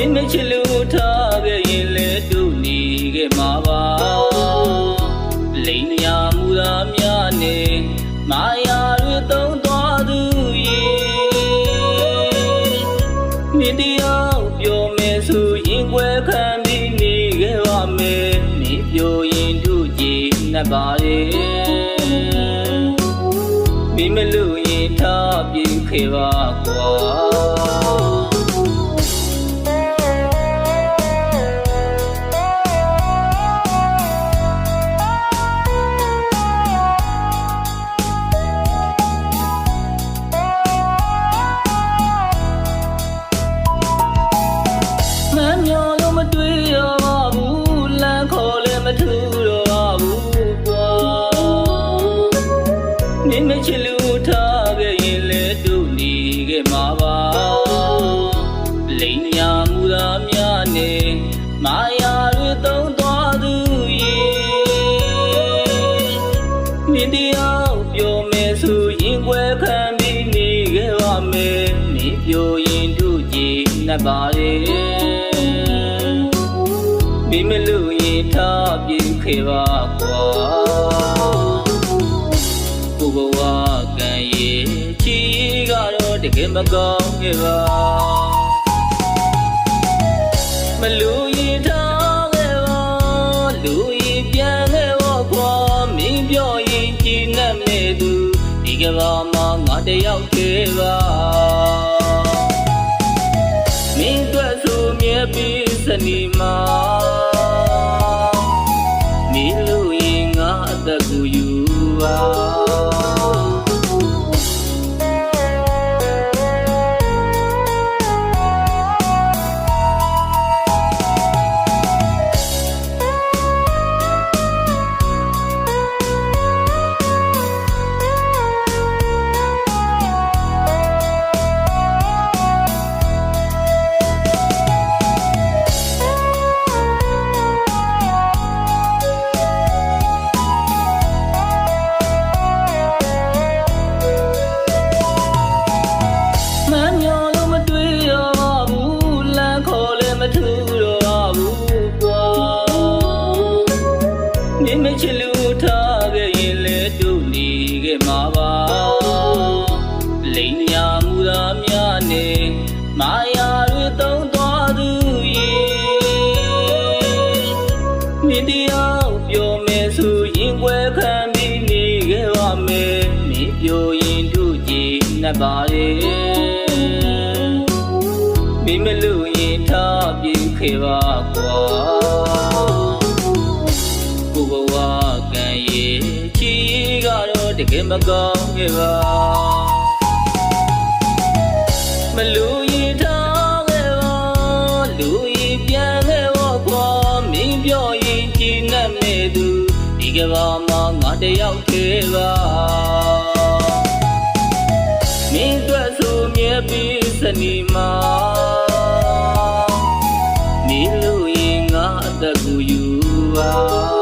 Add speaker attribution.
Speaker 1: မင်းမချစ်လို့ထားခဲ့ရင်လဲတူနေခဲ့မှာပါလိန်ညာမူသာများနေမာယာတွေသုံးသွားသူရေမင်းတယောက်ပြောမယ်ဆိုရင်ွယ်ခံပြီးနေခဲ့ပါမယ်မင်းပြောရင်တို့ကြည်နှက်ပါလေမင်းမလို့ရင်ထားပြေခဲ့ပါကွာ လိန်ညာမူသာများနေမာယာတွေသုံးသွားသူရေမင်းတရားပြောမယ်ဆိုရင်ွယ်ခံပြီးနေခဲ့ပါမယ်မင်းပြောရင်တို့ကြည်နှက်ပါလေမိမလို့ရင်ထားပြေခဲ့ပါကွာဘုဘဝကံရဲ့ချီကတော့တကယ်မကောင်း ခဲ့ပါမလို့ရင်ထားခဲ့ပါလူရင်ပြန်ခဲ့ပါကွာမင်းပြောရင်ကြည်နဲ့မဲ့သူဒီကဘာမှာငါတယောက်ခဲ့ပါမင်းတို့ဆိုမြဲပြီးစနီမာမီ ထားခဲ့ရင်လည်းတို့နေခဲ့မှာပါလိန်ညာမူသာများနေမာယာတွေသုံးသွားသူရေမင်းတရားပြောမယ်ဆိုရင်ွယ်ခံပြီးနေခဲ့ပါမယ်မင်းပြောရင်တို့ကြည်နှက်ပါလေမိမလို့ရင်ထားပြေခဲ့ပါ မကောင်းခဲ့ပါမလို့ရင်ထားခဲ့ပါလူရင်ပြန်ခဲ့ပါကွာမင်းပြောရင်ကြည်နဲ့မဲ့သူဒီကဘာမှာငါတယောက်ခဲ့ပါမင်းတို့ဆိုမြဲပြီးစနီမာမီလူရင်ငါအသက်ကိုယူပါ